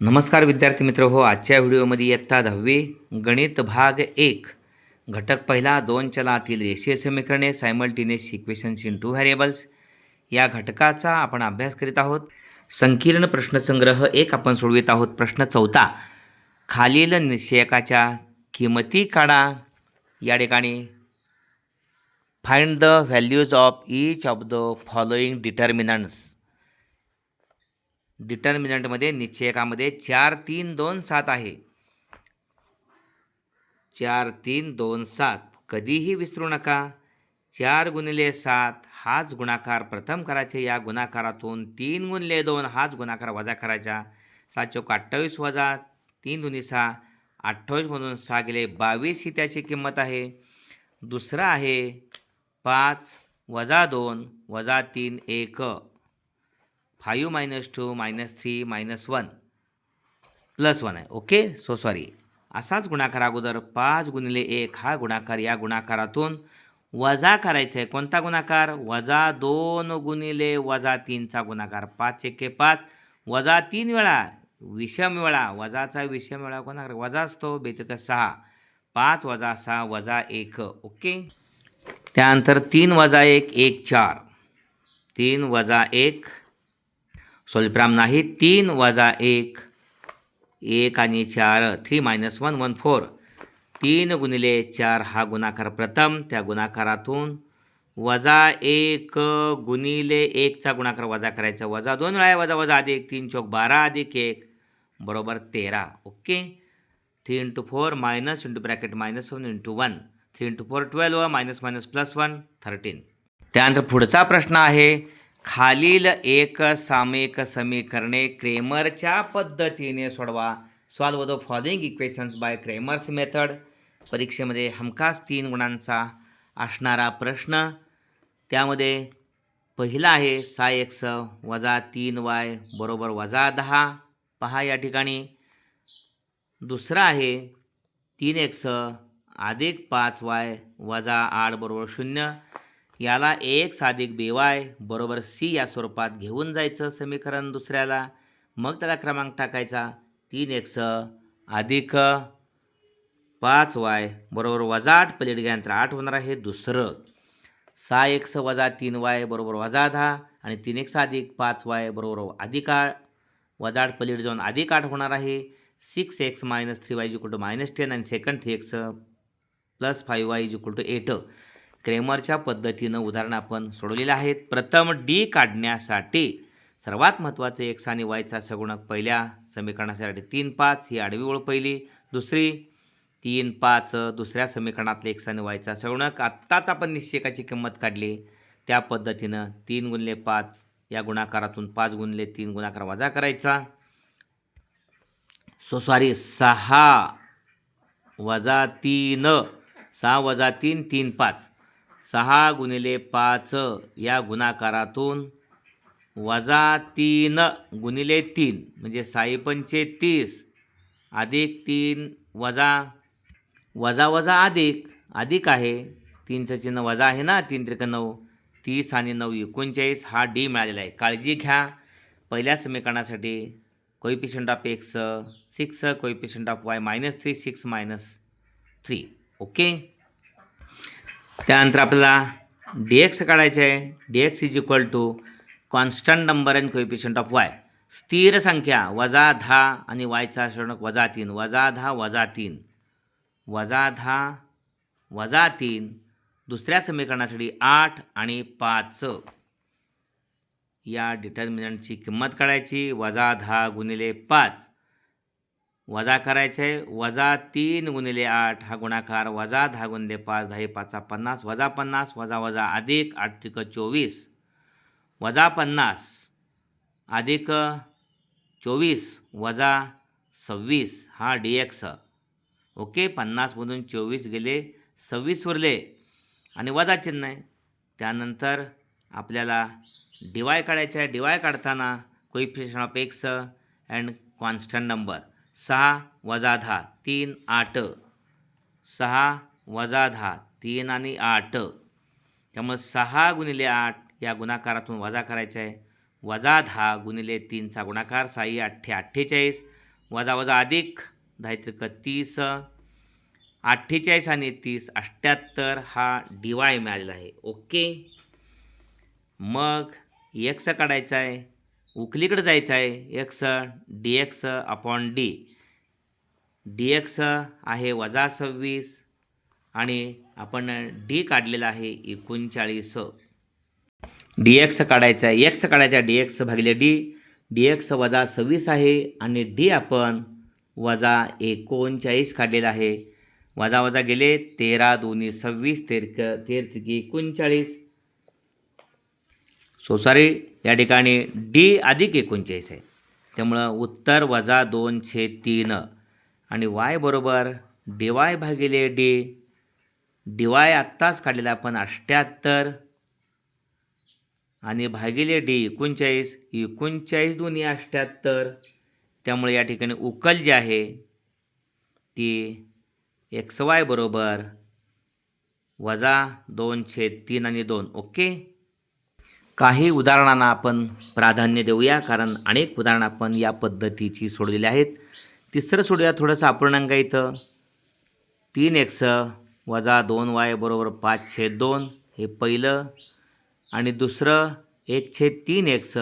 नमस्कार विद्यार्थी मित्र हो आजच्या व्हिडिओमध्ये इयत्ता दहावी गणित भाग एक घटक पहिला दोन चलातील रेषीय समीकरणे simultaneous equations in two variables या घटकाचा आपण अभ्यास करीत आहोत. संकीर्ण प्रश्नसंग्रह एक आपण सोडवित आहोत. प्रश्न चौथा खालील निश्चयकाच्या किमती काढा. या ठिकाणी find the values of each of the following determinants डिटर्मिनंटमध्ये निश्चयकामध्ये चार तीन दोन सात आहे. चार तीन दोन सात. कधीही विसरू नका. चार गुणिले सात हाच गुणाकार. प्रथम करायचे या गुणाकारातून तीन गुणिले दोन हाच गुणाकार वजा करायचा. सात चौक अठ्ठावीस वजा तीन दुनी सहा. अठ्ठावीस म्हणून सहा गेले बावीस ही त्याची किंमत आहे. दुसरा आहे पाच वजा दोन वजा तीन एक. Five minus two minus three minus one plus one आहे. ओके? सो सॉरी असाच गुणाकार अगोदर पाच गुणिले एक हा गुणाकार या गुणाकारातून वजा करायचा आहे. कोणता गुणाकार? वजा दोन गुणिले वजा तीनचा गुणाकार. पाच एके पाच. वजा तीन वेळा विषम वेळा. वजाचा विषम वेळा गुणाकार वजा असतो. बेतक सहा. पाच वजा सहा वजा एक. ओके? त्यानंतर तीन वजा एक एक चार. तीन वजा एक स्वल्पराम नाही तीन वजा एक. एक आणि चार three minus one one four. तीन गुणिले चार हा गुणाकार प्रथम त्या गुणाकारातून वजा एक गुणिले एकचा गुणाकार वजा करायचा. वजा दोन वेळा आहे, वजा वजा अधिक तीन चौक बारा अधिक एक बरोबर तेरा. Okay? Three into four minus into bracket minus one into one three into four twelve minus minus plus one thirteen त्यानंतर पुढचा प्रश्न आहे खालील एक सामयिक समीकरणे क्रेमरच्या पद्धतीने सोडवा. Solve the following equations by Cramer's method. परीक्षेमध्ये हमखास तीन गुणांचा असणारा प्रश्न. त्यामध्ये पहिला आहे सहा एक्स वजा तीन वाय बरोबर वजा दहा. पहा या ठिकाणी. दुसरा आहे तीन एक्स अधिक पाच वाय वजा आठ बरोबर शून्य. याला एक्स अधिक बी वाय बरोबर सी या स्वरूपात घेऊन जायचं समीकरण दुसऱ्याला. मग त्याला क्रमांक टाकायचा. तीन एक्स अधिक पाच वाय बरोबर वजा आठ पलीड गेल्यानंतर आठ होणार आहे दुसरं. सहा एक्स वजा तीन वाय बरोबर वजा दहा आणि तीन एक्स अधिक पाच वाय बरोबर अधिक आठ वजा आठ पलीड जाऊन अधिक आठ होणार आहे. Six X minus three Y equal to minus ten आणि second three X plus five Y equal to eight. क्रेमरच्या पद्धतीनं उदाहरणं आपण सोडवलेलं आहेत. प्रथम डी काढण्यासाठी सर्वात महत्त्वाचं एक्स आणि वायचा सगुणक पहिल्या समीकरणासाठी तीन पाच ही आडवी ओळ पहिली. दुसरी तीन पाच दुसऱ्या समीकरणातले एक्स आणि वायचा सगुणक. आत्ताच आपण निश्चयकाची किंमत काढली. त्या पद्धतीनं तीन गुणले पाच या गुणाकारातून पाच गुणले तीन गुणाकार वजा करायचा. सो सॉरी सहा वजा तीन. सहा वजा तीन तीन पाच. सहा गुणिले पाच या गुणाकारातून वजा तीन गुणिले तीन म्हणजे साई पंचे तीस अधिक तीन वजा वजा वजा अधिक अधिक आहे. तीनचं चिन्ह वजा आहे ना तीन त्रिक नऊ तीस आणि नऊ एकोणचाळीस हा डी मिळालेला आहे. काळजी घ्या. पहिल्या समीकरणासाठी coefficient of X six coefficient of Y minus three six minus three okay त्यानंतर आपल्याला डी एक्स काढायचं आहे. D X is equal to constant number and coefficient of Y स्थिर संख्या वजा दहा आणि वायचा षणक वजा तीन. वजा दहा वजा तीन. वजा दहा वजा तीन. दुसऱ्या समीकरणासाठी आठ आणि पाच. या डिटर्मिनंटची किंमत काढायची. वजा दहा गुणिले पाच. वजा करायचे आहे. वजा तीन गुणिले आठ हा गुणाकार. वजा दहा गुणिले पाच दहा पाचा पन्नास. वजा पन्नास वजा वजा अधिक आठ तिक चोवीस. वजा पन्नास अधिक चोवीस वजा सव्वीस हा डी एक्स ओके पन्नासमधून चोवीस गेले सव्वीस उरले. आणि वजा चिन्ह आहे. त्यानंतर आपल्याला डिवाय काढायचं आहे. डिवाय काढताना coefficient of X and constant number सहा वजा दहा तीन आठ. सहा वजा दहा तीन आणि आठ. त्यामुळे सहा गुणिले आठ या गुणाकारातून वजा करायचा आहे. वजा दहा गुणिले तीनचा गुणाकार साई अठ्ठे अठ्ठेचाळीस. वजा वजा अधिक दहा त्रिक तीस. अठ्ठेचाळीस आणि तीस अठ्ठ्याहत्तर हा डी वाय मिळालेला आहे. ओके? मग एक्स काढायचा आहे. उकलीकडे जायचं आहे. X D X upon D. D X आहे वजा सव्वीस आणि आपण डी काढलेला आहे एकोणचाळीस. डी एक्स काढायचा आहे. एक्स काढायचा डी एक्स भागिले डी. डी एक्स वजा सव्वीस आहे आणि डी आपण वजा एकोणचाळीस काढलेला आहे. वजा वजा गेले तेरा दोन्ही सव्वीस तेरक तेर तिकी एकोणचाळीस. सो सॉरी या ठिकाणी डी अधिक एकोणचाळीस आहे. त्यामुळं उत्तर वजा दोन छे तीन. आणि वाय बरोबर डी वाय भागिले डी. डी वाय आत्ताच काढलेला आपण अठ्ठ्याहत्तर आणि भागिले डी एकोणचाळीस एकोणचाळीस दोन्ही अठ्ठ्याहत्तर त्यामुळे या ठिकाणी उकल जी आहे ती एक्स वाय बरोबर वजा दोन छेद तीन आणि दोन. ओके? काही उदाहरणांना आपण प्राधान्य देऊया कारण अनेक उदाहरणं आपण या पद्धतीची सोडलेली आहेत. तिसरं सोडूया थोडंसं अपूर्णांक इथं. तीन एक्स वजा दोन वाय बरोबर पाच छेद दोन हे पहिलं. आणि दुसरं एक छेद तीन एक्स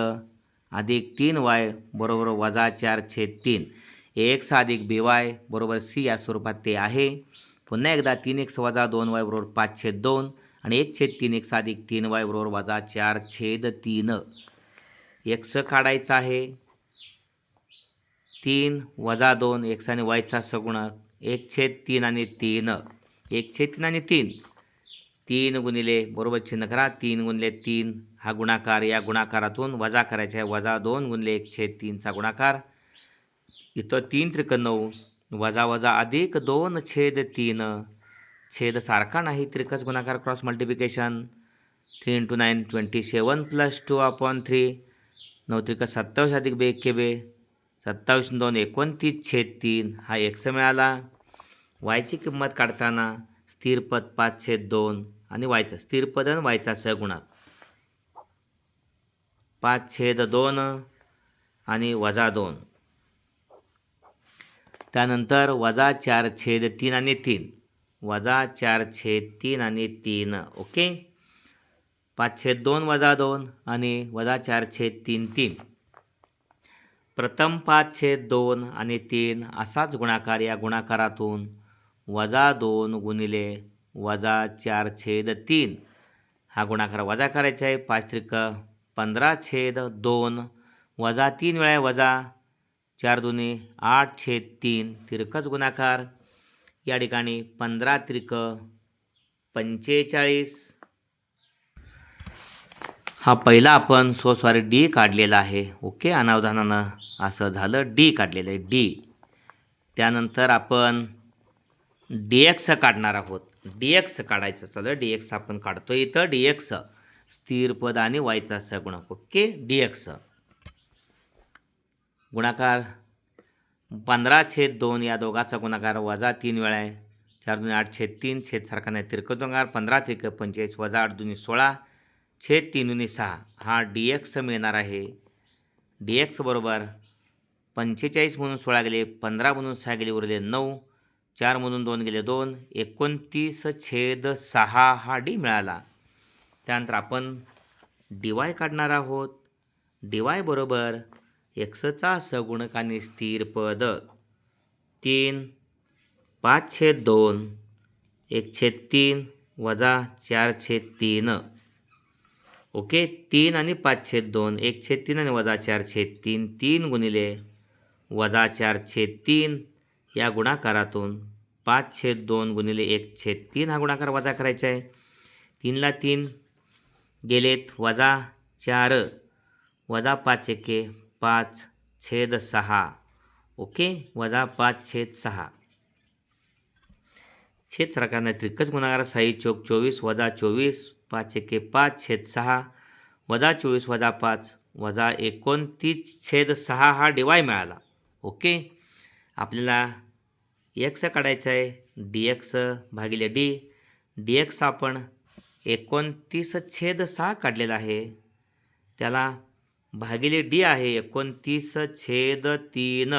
अधिक तीन वाय बरोबर वजा चार छेद तीन. एक्स अधिक बी वाय बरोबर सी या स्वरूपात ते आहे. पुन्हा एकदा तीन एक्स वजा दोन वाय बरोबर पाच छेद दोन. आणि एक छेद तीन एक्स एक तीन वाय बरोबर वजा चार छेद तीन. एक्स काढायचा आहे. तीन वजा दोन एक्स आणि वायचा सगुणक एक छेद तीन आणि तीन. एक छेद तीन आणि तीन. तीन गुणिले बरोबर चिन्ह करा. तीन गुणिले तीन हा गुणाकार या गुणाकारातून वजा करायचा आहे. वजा दोन गुणिले एक छेद तीनचा गुणाकार. इथं तीन त्रिक नऊ. वजा वजा अधिक दोन छेद तीन. छेद सारखा नाही त्रिकच गुणाकार cross multiplication three into nine twenty seven plus two upon three नऊ त्रिक सत्तावीस अधिक बे एक्के बे सत्तावीस दोन एकोणतीस छेद तीन हा एक्स मिळाला. वायची किंमत काढताना स्थिरपद पाच छेद दोन आणि वायचा स्थिरपद आणि वायचा सगुणक. पाच छेद दोन आणि वजा दोन. त्यानंतर वजा चार छेद तीन आणि तीन. वजा चार छेद तीन आणि तीन ओके? पाच छेद दोन वजा दोन आणि वजा चार छेद तीन तीन. प्रथम पाच छेद दोन आणि तीन असाच गुणाकार या गुणाकारातून वजा दोन गुणिले वजा चार छेद तीन. हा गुणाकार वजा करायचा आहे पाच त्रिक पंधरा छेद दोन वजा तीन वेळा वजा चार दोन्ही आठ छेद तीन तिरकच गुणाकार. या ठिकाणी पंधरा त्रिक पंचेचाळीस. हा पहिला आपण सो सॉरी डी काढलेला आहे. ओके अनावधानानं असं झालं. डी काढलेलं आहे डी. त्यानंतर आपण डी एक्स काढणार आहोत. डी एक्स काढायचं चला डी एक्स आपण काढतो इथं. डी एक्स स्थिर पद आणि वायचा सगुणक. ओके डी एक्स गुणाकार पंधरा छेद दोन या दोघाचा गुणाकार वजा तीन वेळा आहे. चार दोन्ही आठ छेद तीन छेद सारखा नाही तिरकं गुणाकार पंधरा तिरक पंचेचाळीस वजा आठ दोन्ही सोळा छेद तीन दोन्ही सहा. हा डी एक्स मिळणार आहे. डी एक्स बरोबर पंचेचाळीस म्हणून सोळा गेले पंधरा म्हणून सहा गेले उरले नऊ. चार म्हणून दोन गेले दोन. एकोणतीस छेद सहा हा डी मिळाला. त्यानंतर आपण डी वाय काढणार आहोत. डी वाय बरोबर एक्सचा सगुणक आणि स्थिर पद. तीन पाच छेद दोन एक छेद तीन वजा चार छेद तीन. ओके तीन आणि पाच छेद दोन एक छेद तीन आणि वजा चार छेद तीन तीन गुणिले वजा चार छेद तीन या गुणाकारातून पाच छेद दोन गुणिले एक छेद तीन हा गुणाकार वजा करायचा आहे. तीनला तीन गेलेत वजा चार वजा पाच एके. पाच छेद सहा. ओके? वजा पाच छेद सहा. छेद सरकारने त्रिकच गुणाकार साई चौक चोवीस वजा चोवीस पाच एके पाच छेद सहा. वजा चोवीस वजा पाच वजा एकोणतीस छेद सहा हा डिवाय मिळाला. ओके? आपल्याला एक्स काढायचं आहे. डी एक्स भागिले डी डी एक्स आपण एकोणतीस छेद सहा काढलेला आहे. त्याला भागिले डी आहे एकोणतीस छेद तीन.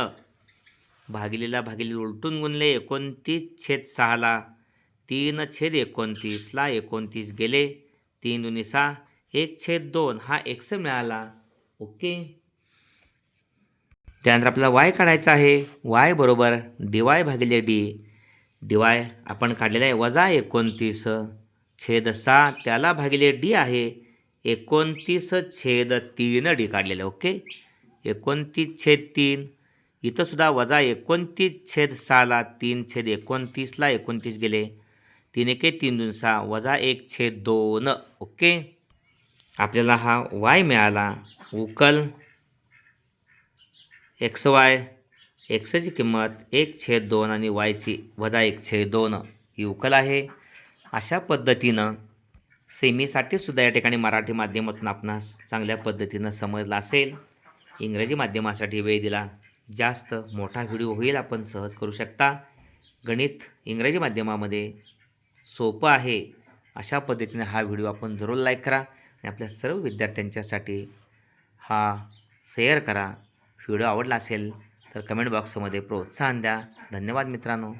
भागिलेला भागिले उलटून गुणले एकोणतीस छेद सहाला. तीन छेद एकोणतीसला एकोणतीस गेले. तीन दुनी सहा एक छेद दोन हा एक्स मिळाला. ओके. त्यानंतर आपल्याला वाय काढायचा आहे. वाय बरोबर डी वाय भागिले डी. डी वाय आपण काढलेला आहे वजा एकोणतीस छेद सहा त्याला भागिले डी आहे. एकोणतीस छेद तीन डी काढलेलं ओके? एकोणतीस छेद तीन इथंसुद्धा वजा एकोणतीस छेद सहाला तीन छेद एकोणतीसला एकोणतीस गेले. तीन एके तीन दोन सहा वजा एक छेद दोन ओके? आपल्याला हा वाय मिळाला. उकल. X Y. एक्सची किंमत एक छेद दोन आणि वायची वजा एक छेद दोन. ही उकल आहे. अशा पद्धतीनं सेमीसाठी सुद्धा या ठिकाणी मराठी माध्यमातून आपणास चांगल्या पद्धतीनं समजला असेल. इंग्रजी माध्यमासाठी वेळ दिला. जास्त मोठा व्हिडिओ होईल आपण सहज करू शकता. गणित इंग्रजी माध्यमामध्ये सोपं आहे. अशा पद्धतीने हा व्हिडिओ आपण जरूर लाईक करा आणि आपल्या सर्व विद्यार्थ्यांच्यासाठी हा शेअर करा. व्हिडिओ आवडला असेल तर कमेंट बॉक्समध्ये प्रोत्साहन द्या. धन्यवाद मित्रांनो.